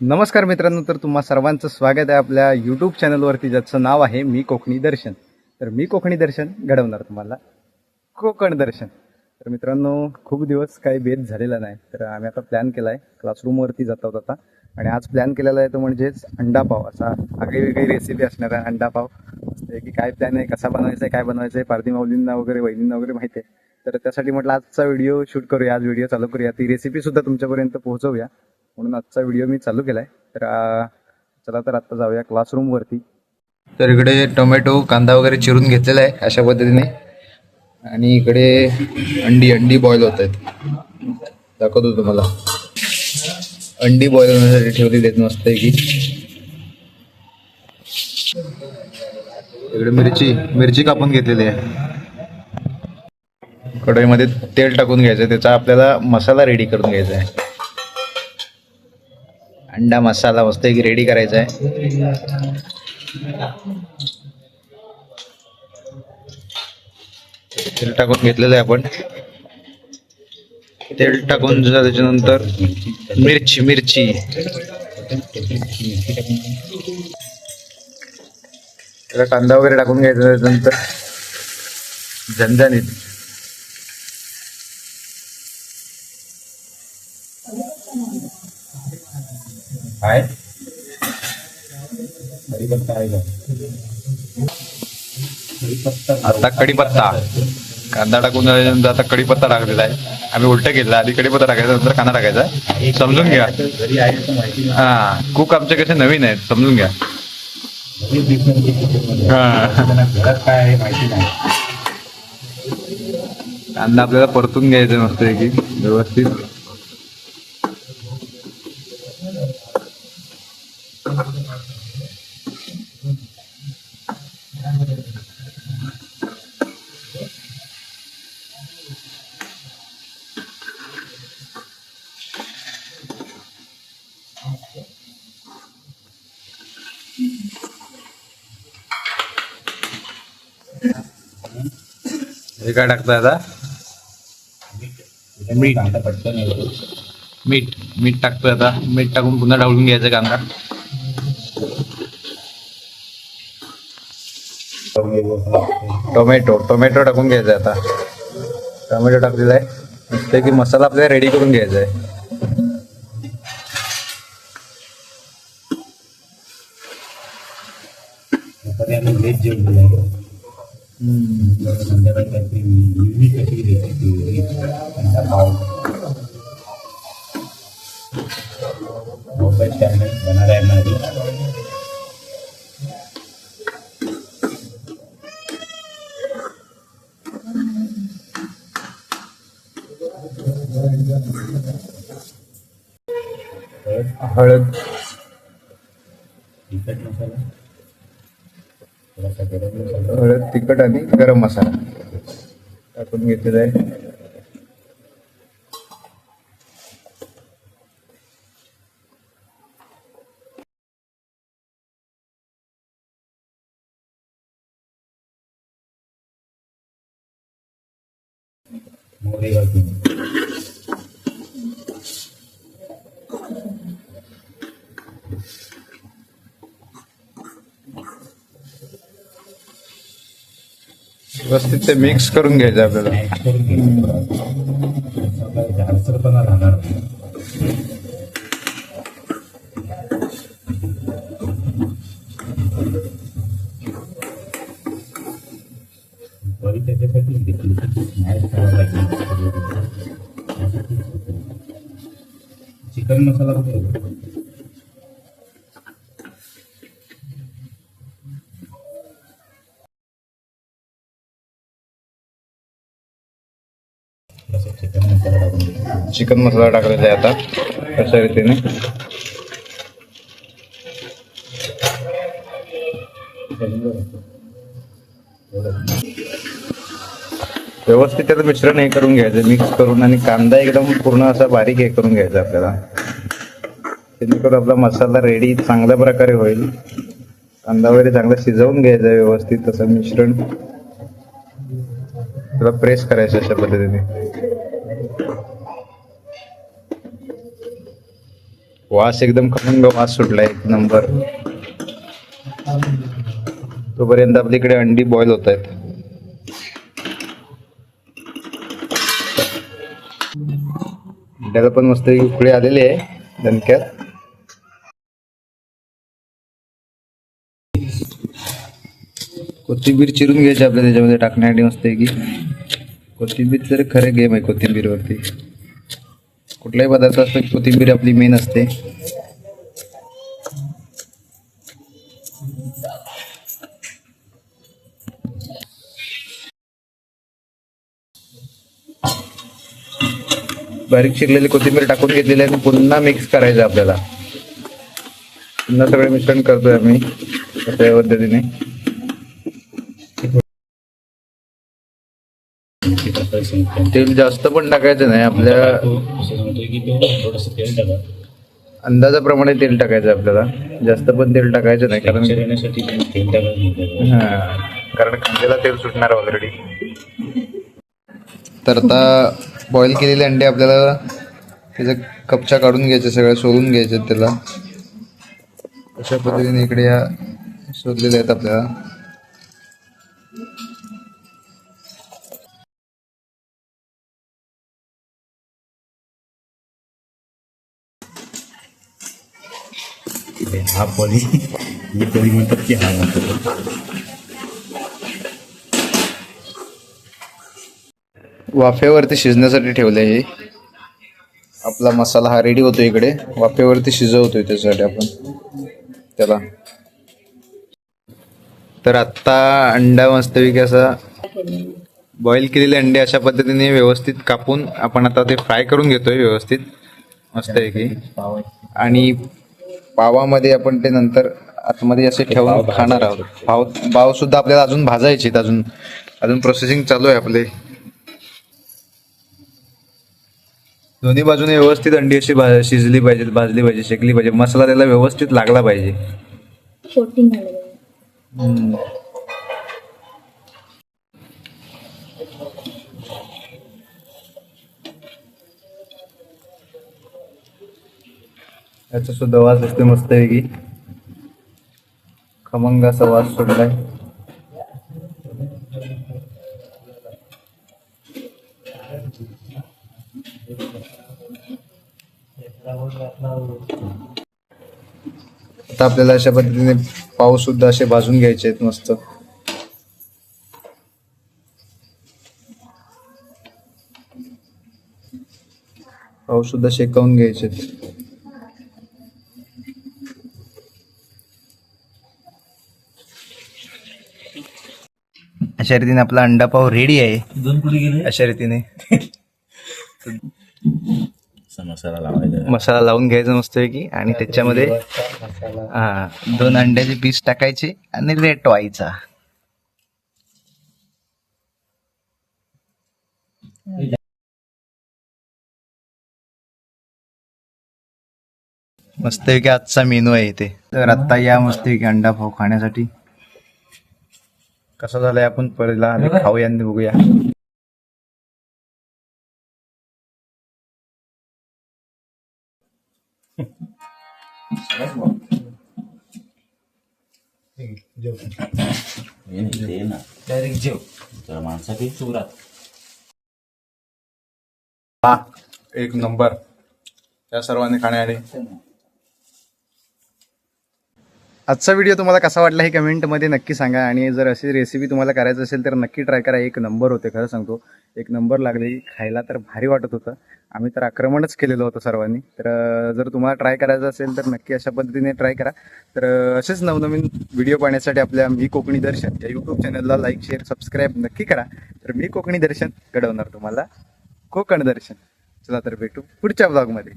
नमस्कार मित्रांनो तर तुम्हा सर्वांचं स्वागत आहे आपल्या यूट्यूब चॅनलवरती ज्याचं नाव आहे मी कोकणी दर्शन. तर मी कोकणी दर्शन घडवणार तुम्हाला. कोकण दर्शन. तर मित्रांनो खूप दिवस काही भेद झालेला नाही. तर आम्ही आता प्लॅन केला आहे क्लासरूमवरती जात आहोत आता. आणि आज प्लॅन केलेला आहे तो म्हणजेच अंडापाव असा आगळी वेगळी रेसिपी असणार आहे अंडापाव की काय प्लॅन आहे कसा बनवायचा आहे काय बनवायचं आहे पारधी माऊलींना वगैरे वहिनींना वगैरे माहिती आहे. तर त्यासाठी म्हटलं आजचा व्हिडिओ शूट करूया आज व्हिडिओ चालू करूया. ती रेसिपी सुद्धा तुमच्यापर्यंत पोहोचवूया. म्हणून आजचा व्हिडिओ मी चालू केलाय. तर चला तर आता जाऊया क्लासरूम वरती. तर इकडे टोमॅटो कांदा वगैरे चिरून घेतलेला आहे अशा पद्धतीने. आणि इकडे अंडी अंडी बॉईल होत आहेत. दाखवतो तुम्हाला. अंडी बॉईल होण्यासाठी ठेवलेली आहेत मस्त की इकडे मिरची मिरची कापून घेतलेली आहे. कढईमध्ये तेल टाकून घ्यायचं त्याचा आपल्याला मसाला रेडी करून घ्यायचा आहे. अंडा मसाला मस्त एक रेडी करायचा आहे. तेल टाकून घेतलेलं आहे आपण. तेल टाकून त्याच्यानंतर मिरची मिरची. त्याला कांदा वगैरे टाकून घ्यायचा त्याच्यानंतर झणझणीत. आहे कढीपत्ता आहे का कढीपत्ता आता कढीपत्ता. कांदा टाकून झाल्यानंतर आता कढीपत्ता टाकलेला आहे. आम्ही उलट केलं आधी कढीपत्ता टाकायचा नंतर कांदा टाकायचा. समजून घ्या. हा कुक आमचे कसे नवीन आहेत समजून घ्या. काय माहिती नाही. कांदा आपल्याला परतून घ्यायचा मस्त की व्यवस्थित. हे काय टाकताय आता? मीठ. मीठ. मीठ टाकतोय आता. मीठ टाकून पुन्हा ढवळून घ्यायचा कांदा. टोमॅटो टोमॅटो टाकून घ्यायचा आता. टोमॅटो टाकलेला आहे. नुसतं की मसाला आपल्याला रेडी करून घ्यायचा आहे. आहे. संध्याकाळी काहीतरी युनिक अशी रेसिपी अंडा पाव मोबाईल चॅनल बनणार आहे माझी हळद. हळद तिखट मसाला? हळद आणि गरम मसाला. टाकून घेतलेला आहे. मोहरी घालून व्यवस्थित ते मिक्स करून घ्यायचं आपल्याला राहणार नाही. बरी त्याच्यासाठी घेतली करावं लागेल चिकन मसाला कुठे आहे? थोडासा चिकन मसाला टाकून घ्यायचा. चिकन मसाला टाकलेला आहे आता अशा रीतीने. व्यवस्थित त्याचं मिश्रण हे करून घ्यायचं मिक्स करून आणि कांदा एकदम पूर्ण असा बारीक हे करून घ्यायचा आपल्याला. जेणेकरून आपला मसाला रेडी चांगल्या प्रकारे होईल. कांदा वगैरे चांगला शिजवून घ्यायचा व्यवस्थित तसं मिश्रण. त्याला प्रेस करायचं अशा पद्धतीने. वास एकदम खमंग वास सुटला एक नंबर. तोपर्यंत आपल्या इकडे अंडी बॉईल होत आहेत. अंड्याला पण मस्त उकळी आलेली आहे दणक्यात. कोथिंबीर चिरून घ्यायची आपल्या त्याच्यामध्ये टाकण्यासाठी मस्त आहे की. कोथिंबीर तर खरं गेम आहे कोथिंबीरवरती. कुठलाही पदार्थ असतो कोथिंबीर आपली मेन असते. बारीक शिरलेली कोथिंबीर टाकून घेतलेली आहे आणि पुन्हा मिक्स करायचं आपल्याला. पुन्हा सगळे मिश्रण करतोय आम्ही. पद्धतीने तेल जास्त पण टाकायचं नाही आपल्या तो असं सांगतोय की तेवढं थोडंसं तेल टाका अंदाजाप्रमाणे तेल टाकायचं आपल्याला. जास्त पण तेल टाकायचं नाही कारण टेक्स्चर येण्यासाठी तुम्ही तेल टाका घेतलं हा, कारण कांद्याला तेल सुटणार ऑलरेडी तर आता बॉईल केलेले अंडे आपल्याला त्याचं कपच्या काढून घ्यायचे सगळं सोलून घ्यायचे त्याला. अशा पद्धतीने इकडे या शोधलेले आहेत आपल्याला. हा पॉली ही पॉली म्हणतात की हा म्हणतात वाफेवरती शिजण्यासाठी ठेवले हे. आपला मसाला हा रेडी होतो इकडे. वाफेवरती शिजवतोय त्याच्यासाठी आपण. त्याला. तर आत्ता अंडा मस्तपैकी असा बॉईल केलेले अंडे अशा पद्धतीने व्यवस्थित कापून आपण आता ते फ्राय करून घेतोय व्यवस्थित. मस्तपैकी आणि पावामध्ये आपण ते नंतर आतमध्ये असे ठेवून खाणार आहोत. पाव पाव सुद्धा आपल्याला अजून भाजायचे अजून अजून प्रोसेसिंग चालू आहे आपले. दोन्ही बाजूने व्यवस्थित अंडी अशी शिजली पाहिजे भाजली पाहिजे शेकली पाहिजे. मसाला त्याला व्यवस्थित लागला पाहिजे. याचा सुद्धा वास असते मस्त की खमंग असा वास सुटलाय. आता आपल्याला अशा पद्धतीने पाव सुद्धा असे भाजून घ्यायचे आहेत मस्त. पाव सुद्धा शेकवून घ्यायचे आहेत. अशा रीतीने आपला अंडा पाव रेडी आहे. दोन कुठे गेले. अशा रीतीने. मसाला लावायचा. मसाला लावून घ्यायचा मस्त की आणि त्याच्यामध्ये हा दोन अंड्याचे पीस टाकायचे आणि रेट व्हायचा. मस्त की आजचा मेनू आहे इथे. तर आता या मस्त की अंडा पाव खाण्यासाठी कसा झालाय आपण पहिला आधी खाऊया आणि बघूया. डायरेक्ट जेव. तर माणसाठी चुरात हा एक नंबर. त्या सर्वांनी खाण्यासाठी आजचा व्हिडिओ तुम्हाला कसा वाटला हे कमेंटमध्ये नक्की सांगा. आणि जर अशी रेसिपी तुम्हाला करायचं असेल तर नक्की ट्राय करा. एक नंबर होते खरं सांगतो. एक नंबर लागले. खायला तर भारी वाटत होतं. आम्ही तर आक्रमणच केलेलं होतं सर्वांनी. तर जर तुम्हाला ट्राय करायचं असेल तर नक्की अशा पद्धतीने ट्राय करा. तर असेच नवनवीन व्हिडिओ पाहण्यासाठी आपल्या मी कोकणी दर्शन या यूट्यूब चॅनलला लाईक शेअर सबस्क्राईब नक्की करा. तर मी कोकणी दर्शन घडवणार तुम्हाला. कोकण दर्शन. चला तर भेटू पुढच्या ब्लॉगमध्ये